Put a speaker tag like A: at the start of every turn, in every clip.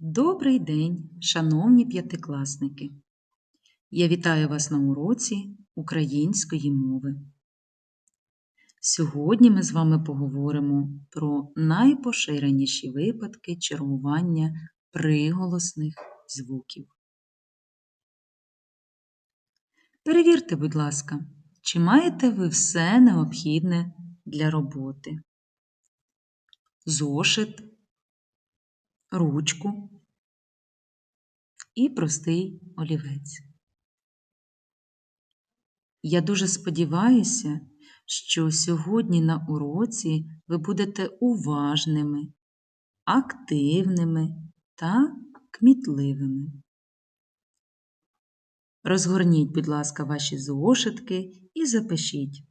A: Добрий день, шановні п'ятикласники! Я вітаю вас на уроці української мови. Сьогодні ми з вами поговоримо про найпоширеніші випадки чергування приголосних звуків. Перевірте, будь ласка, чи маєте ви все необхідне для роботи? Зошит, ручку і простий олівець. Я дуже сподіваюся, що сьогодні на уроці ви будете уважними, активними та кмітливими. Розгорніть, будь ласка, ваші зошитки і запишіть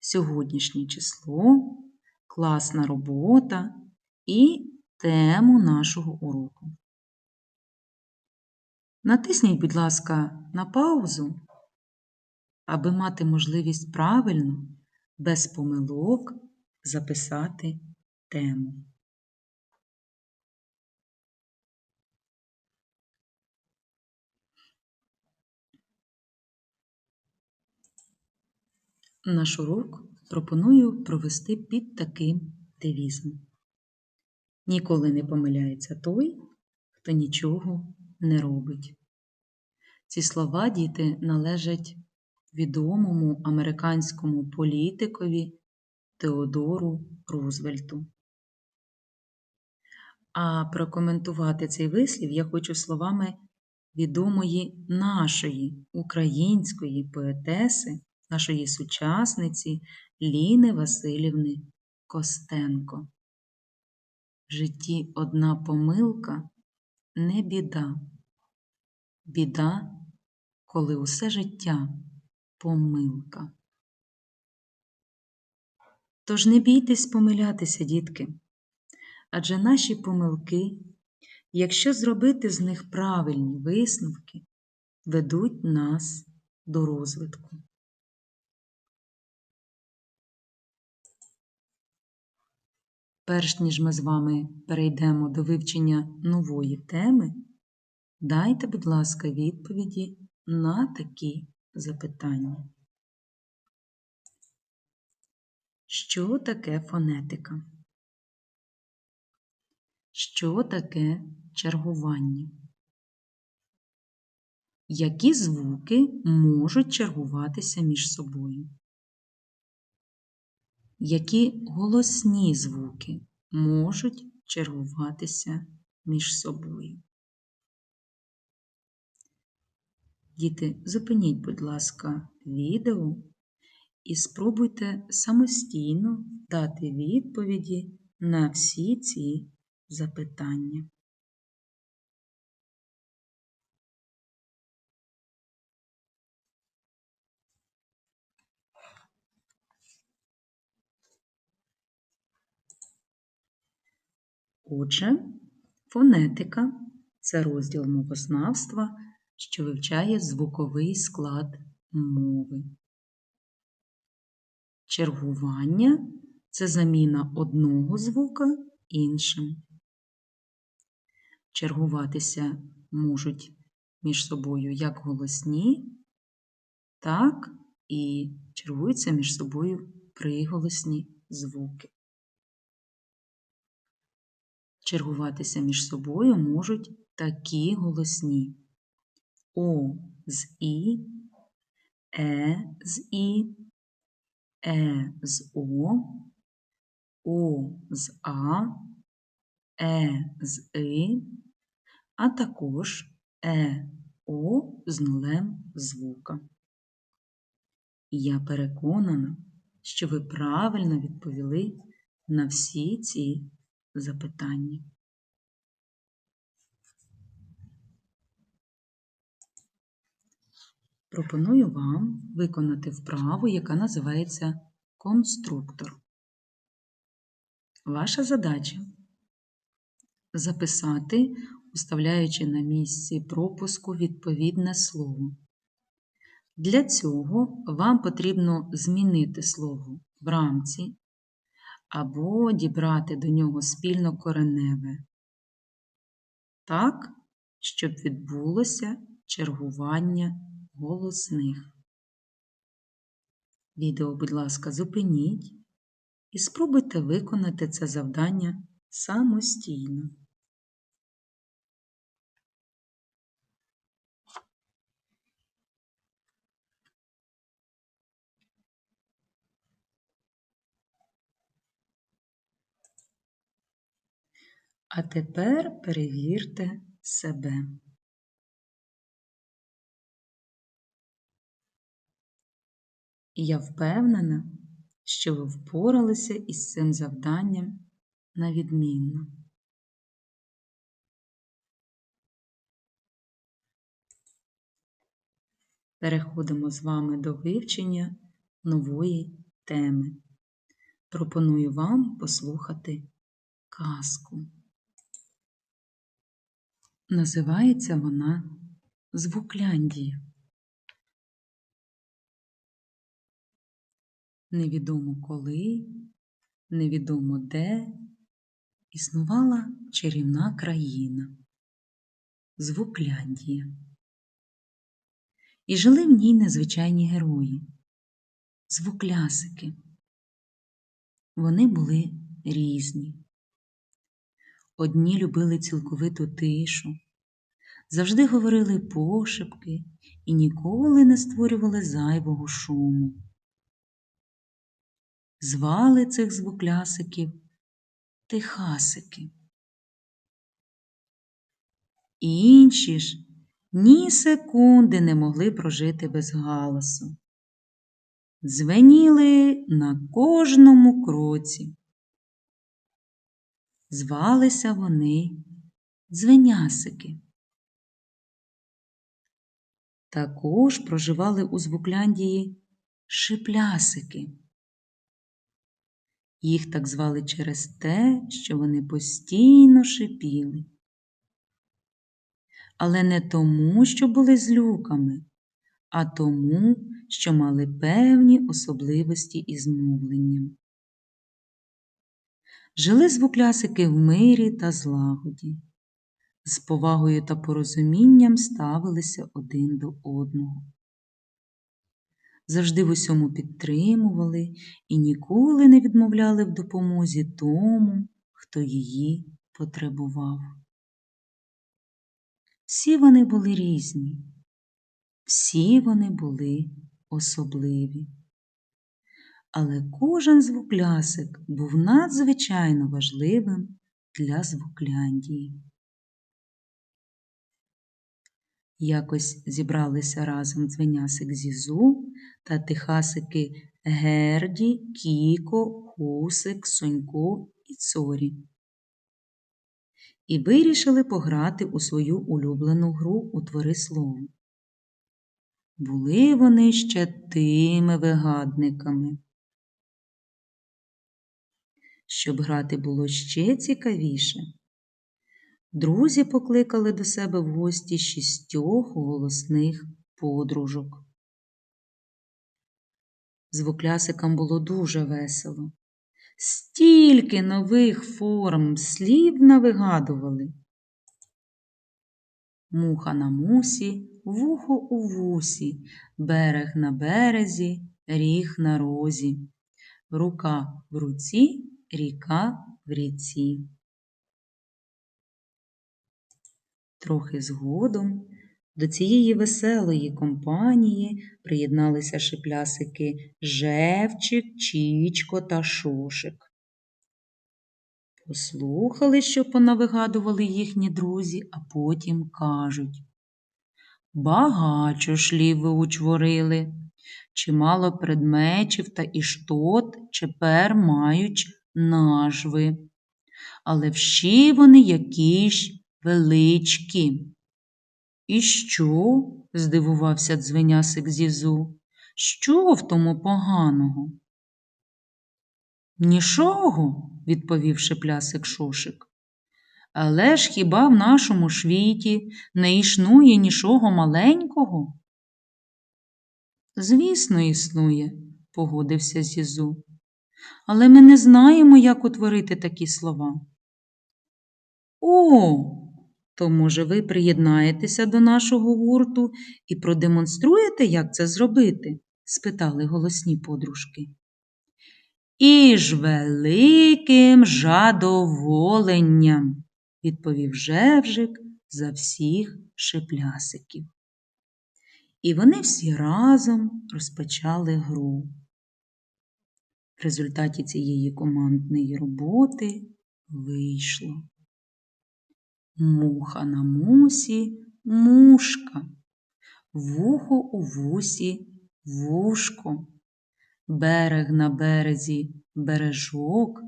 A: сьогоднішнє число, класна робота і тему нашого уроку. Натисніть, будь ласка, на паузу, аби мати можливість правильно, без помилок записати тему. Наш урок пропоную провести під таким девізом. Ніколи не помиляється той, хто нічого не робить. Ці слова діти належать відомому американському політикові Теодору Рузвельту. А прокоментувати цей вислів я хочу словами відомої нашої української поетеси, нашої сучасниці Ліни Васильівни Костенко. Житті одна помилка не біда. Біда, коли усе життя помилка. Тож не бійтесь помилятися, дітки, адже наші помилки, якщо зробити з них правильні висновки, ведуть нас до розвитку. Перш ніж ми з вами перейдемо до вивчення нової теми, дайте, будь ласка, відповіді на такі запитання. Що таке фонетика? Що таке чергування? Які звуки можуть чергуватися між собою? Які голосні звуки можуть чергуватися між собою? Діти, зупиніть, будь ласка, відео і спробуйте самостійно дати відповіді на всі ці запитання. Отже, фонетика це розділ мовознавства, що вивчає звуковий склад мови. Чергування це заміна одного звука іншим. Чергуватися можуть між собою як голосні, так і чергуються між собою приголосні звуки. Чергуватися між собою можуть такі голосні О з І, Е з І, Е з О, О з А, Е з И, а також Е, О з нулем звука. Я переконана, що ви правильно відповіли на всі ці запитання. Пропоную вам виконати вправу, яка називається конструктор. Ваша задача записати, уставляючи на місці пропуску відповідне слово. Для цього вам потрібно змінити слово в рамці або дібрати до нього спільно кореневе так, щоб відбулося чергування голосних. Відео, будь ласка, зупиніть і спробуйте виконати це завдання самостійно. А тепер перевірте себе. Я впевнена, що ви впоралися із цим завданням на відмінно. Переходимо з вами до вивчення нової теми. Пропоную вам послухати казку. Називається вона Звукляндія. Невідомо коли, невідомо де існувала чарівна країна Звукляндія. І жили в ній незвичайні герої звуклясики. Вони були різні. Одні любили цілковиту тишу, завжди говорили пошепки і ніколи не створювали зайвого шуму. Звали цих звуклясиків тихасики. Інші ж ні секунди не могли прожити без галасу. Дзвеніли на кожному кроці. Звалися вони дзвенясики. Також проживали у Звукляндії шиплясики. Їх так звали через те, що вони постійно шипіли. Але не тому, що були злюками, а тому, що мали певні особливості із мовленням. Жили звуклясики в мирі та злагоді, з повагою та порозумінням ставилися один до одного. Завжди в усьому підтримували і ніколи не відмовляли в допомозі тому, хто її потребував. Всі вони були різні, всі вони були особливі. Але кожен звуклясик був надзвичайно важливим для звукляндії. Якось зібралися разом дзвенясик Зізу та тихасики Герді, Кіко, Хусик, Сонько і Цорі. І вирішили пограти у свою улюблену гру у твори слово. Були вони ще тими вигадниками. Щоб грати було ще цікавіше, друзі покликали до себе в гості шістьох голосних подружок. Звуклясикам було дуже весело. Стільки нових форм слів навигадували. Муха на мусі, вухо у вусі, берег на березі, ріг на розі, рука в руці, ріка в ріці. Трохи згодом до цієї веселої компанії приєдналися шиплясики Жевчик, Чічко та Шошик. Послухали, що понавигадували їхні друзі, а потім кажуть Багачо шлів ви учворили, чимало предметів та іштот чепер мають нажви, але всі вони якісь величкі. І що? здивувався дзвенясик Зізу. Що в тому поганого? Нічого, відповів шеплясик Шошик. Але ж хіба в нашому світі не існує нічого маленького? Звісно, існує, погодився Зізу. Але ми не знаємо, як утворити такі слова. О, То, може, ви приєднаєтеся до нашого гурту і продемонструєте, як це зробити? спитали голосні подружки. І ж великим жадоволенням, відповів Жевжик за всіх шиплясиків. І вони всі разом розпочали гру. В результаті цієї командної роботи вийшло. Муха на мусі мушка, вухо у вусі вушко, берег на березі бережок,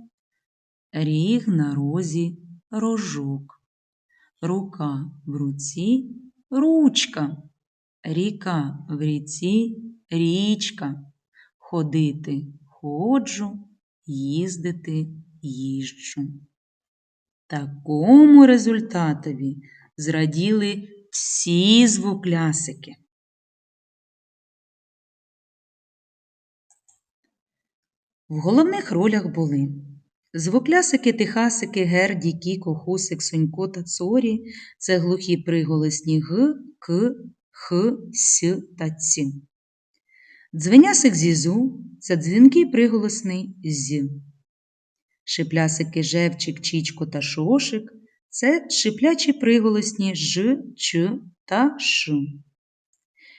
A: ріг на розі рожок, рука в руці ручка, ріка в ріці річка, ходити ходжу, їздити їжджу. Такому результатові зраділи всі звуклясики. В головних ролях були звуклясики, тихасики, герді, кіко, хусик, сонько та цорі це глухі приголосні г, к, х, с та ц. Дзвенясик зізу це дзвінкий приголосний з. Шиплясики жевчик, чічко та шошик це шиплячі приголосні ж, ч та ш.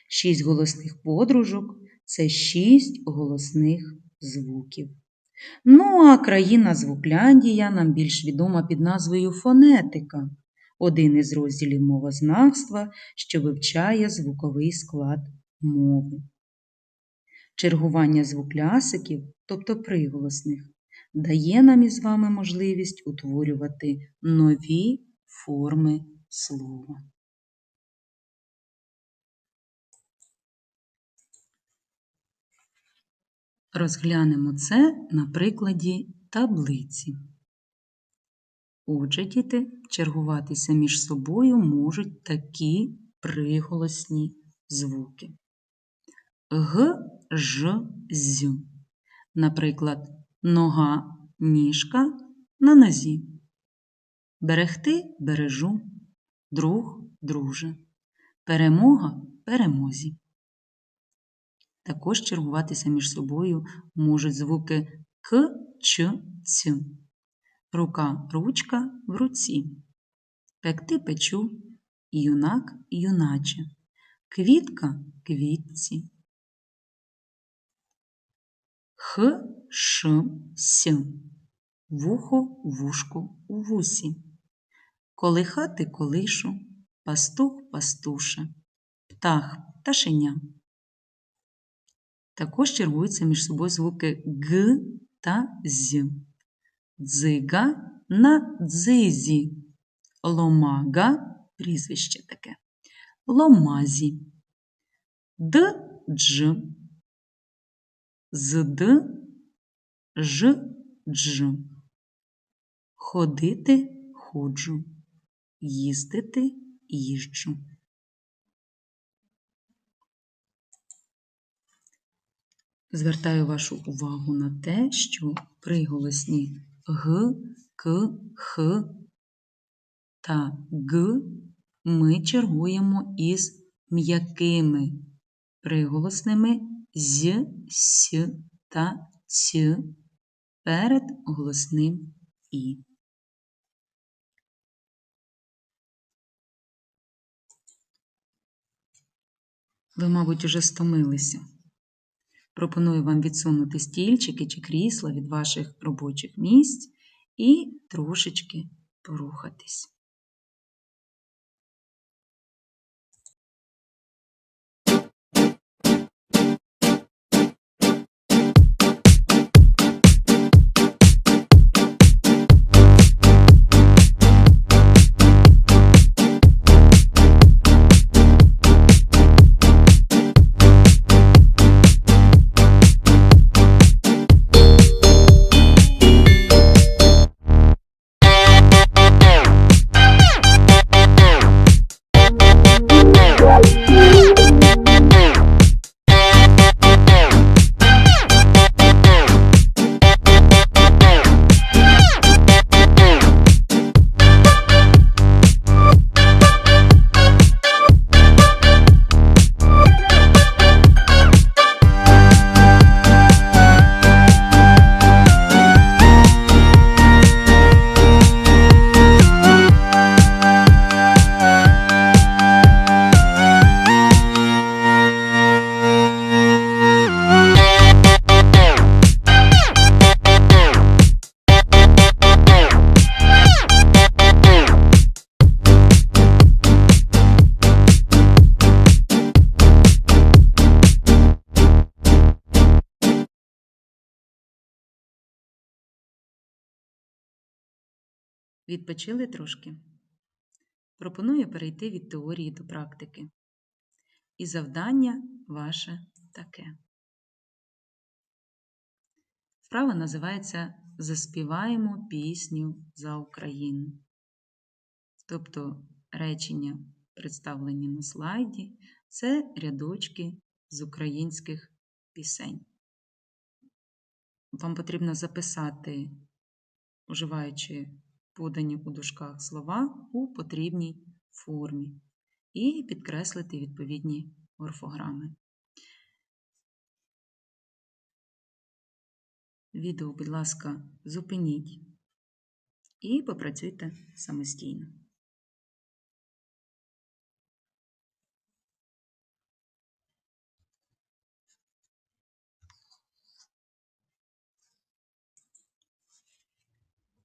A: Шість голосних подружок це шість голосних звуків. Ну, а країна Звукляндія нам більш відома під назвою фонетика, один із розділів мовознавства, що вивчає звуковий склад мови. Чергування звуклясиків, тобто приголосних, дає нам із вами можливість утворювати нові форми слова. Розглянемо це на прикладі таблиці. Отже, діти, чергуватися між собою можуть такі приголосні звуки. Г, Ж, З. Наприклад, нога, ніжка на нозі. Берегти бережу, друг друже. Перемога перемозі. Також чергуватися між собою можуть звуки К, Ч, Ц. Рука ручка в руці. Пекти печу, юнак юначе. Квітка квітці. Х, Ш, С. Вухо вушку у вусі. Колихати колишу, пастух пастуша, птах пташеня. Також чергуються між собою звуки Г та З. Дзига на дзизі. Ломага прізвище таке. Ломазі. Д, Дж. З Ж, Дж. Ходити ходжу. Їздити їжджу. Звертаю вашу увагу на те, що приголосні Г, К, Х та Г ми чергуємо із м'якими приголосними з, с та ц перед голосним І. Ви, мабуть, уже стомилися. Пропоную вам відсунути стільчики чи крісла від ваших робочих місць і трошечки порухатись. Відпочили трошки? Пропоную перейти від теорії до практики. І завдання ваше таке. Вправа називається Заспіваємо пісню за Україну. Тобто речення, представлені на слайді, це рядочки з українських пісень. Вам потрібно записати, вживаючи подані у дужках слова у потрібній формі і підкреслити відповідні орфограми. Відео, будь ласка, зупиніть і попрацюйте самостійно.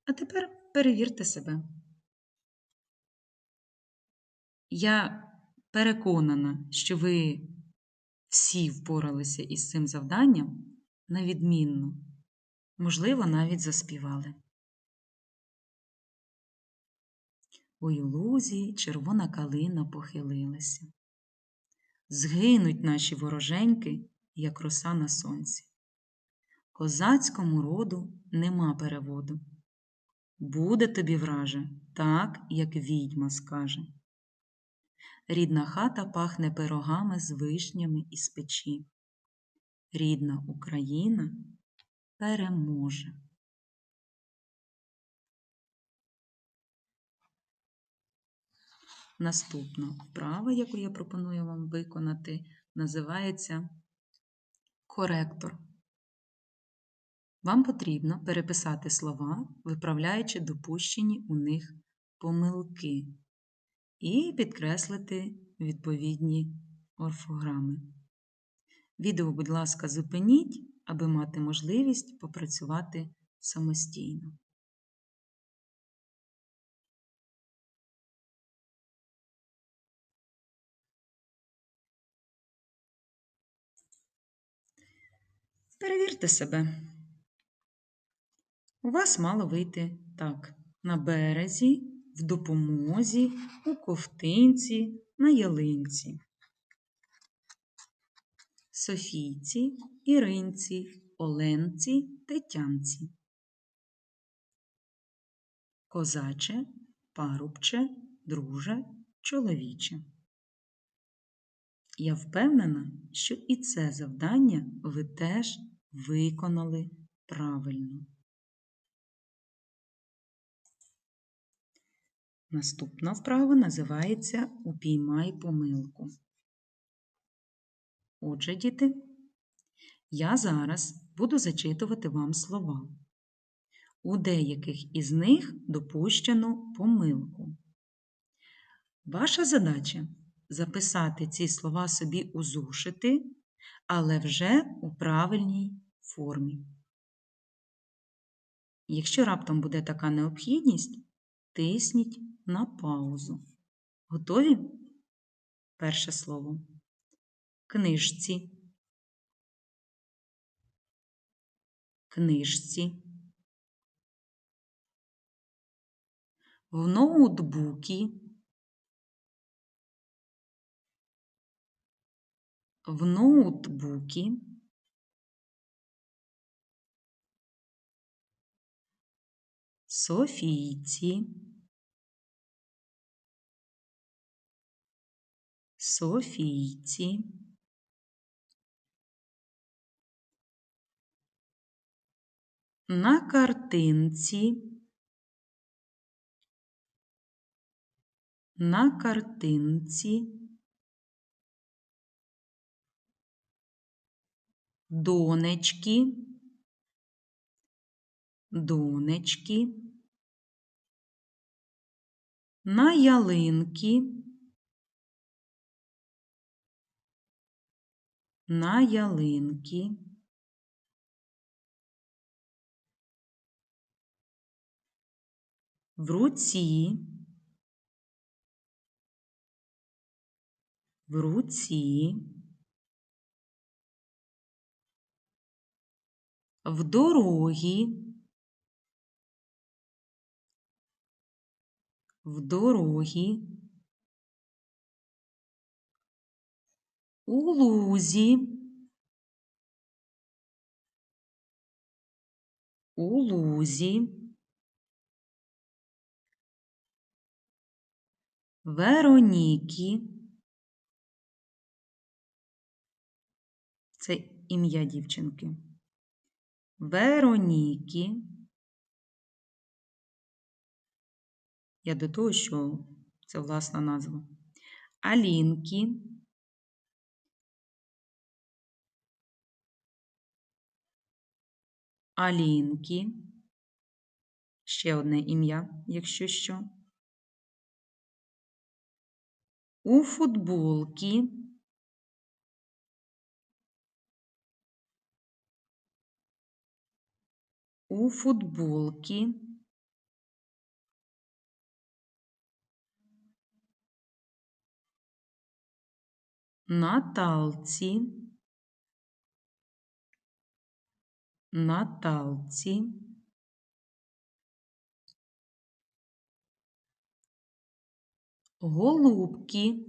A: А тепер перевірте себе. Я переконана, що ви всі впоралися із цим завданням на відмінно, можливо, навіть заспівали. У лузі червона калина похилилася. Згинуть наші вороженьки, як роса на сонці. Козацькому роду нема переводу. Буде тобі, враже, так, як відьма скаже. Рідна хата пахне пирогами з вишнями із печі. Рідна Україна переможе. Наступна вправа, яку я пропоную вам виконати, називається коректор. Вам потрібно переписати слова, виправляючи допущені у них помилки, і підкреслити відповідні орфограми. Відео, будь ласка, зупиніть, аби мати можливість попрацювати самостійно. Перевірте себе. У вас мало вийти так: на березі, в допомозі, у ковтинці, на ялинці. Софійці, Іринці, Оленці, Тетянці. Козаче, парубче, друже, чоловіче. Я впевнена, що і це завдання ви теж виконали правильно. Наступна вправа називається Упіймай помилку. Отже, діти, я зараз буду зачитувати вам слова. У деяких із них допущено помилку. Ваша задача записати ці слова собі у зошити, але вже у правильній формі. Якщо раптом буде така необхідність, тисніть на паузу. Готові? Перше слово. Книжці. Книжці. В ноутбукі. В ноутбукі. Софійці. Софійці. На картинці. На картинці. Донечки. Донечки. На ялинки. На ялинки. В руці, в руці, в дорогі, в дорогі, у лузі, у лузі, Вероніки. Це ім'я дівчинки. Вероніки. Я до того, що це власна назва. Алінки. Алінки. Ще одне ім'я, якщо що. У футболки. У футболки. Наталці. Наталці. Голубки.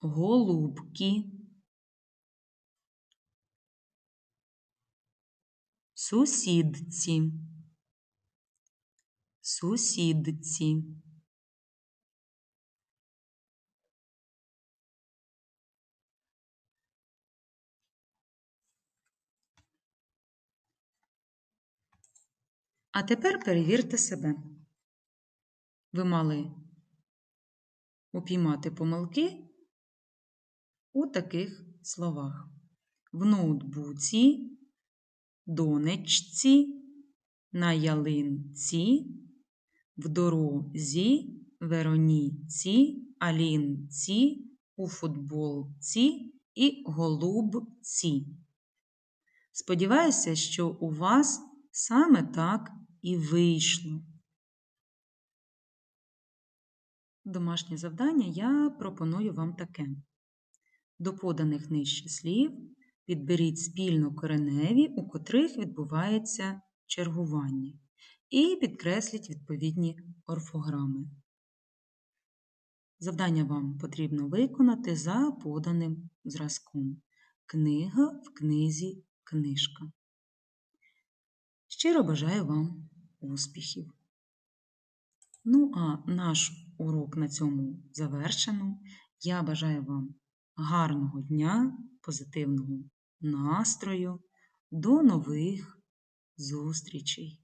A: Голубки. Сусідці. Сусідці. А тепер перевірте себе. Ви мали упіймати помилки у таких словах: в ноутбуці, донечці, на ялинці, в дорозі, Вероніці, Алінці, у футболці і голубці. Сподіваюся, що у вас саме так і вийшло. Домашнє завдання я пропоную вам таке. До поданих нижче слів підберіть спільно кореневі, у котрих відбувається чергування, і підкресліть відповідні орфограми. Завдання вам потрібно виконати за поданим зразком. Книга в книзі книжка. Щиро бажаю вам успіхів! Ну, а наш урок на цьому завершено. Я бажаю вам гарного дня, позитивного настрою. До нових зустрічей!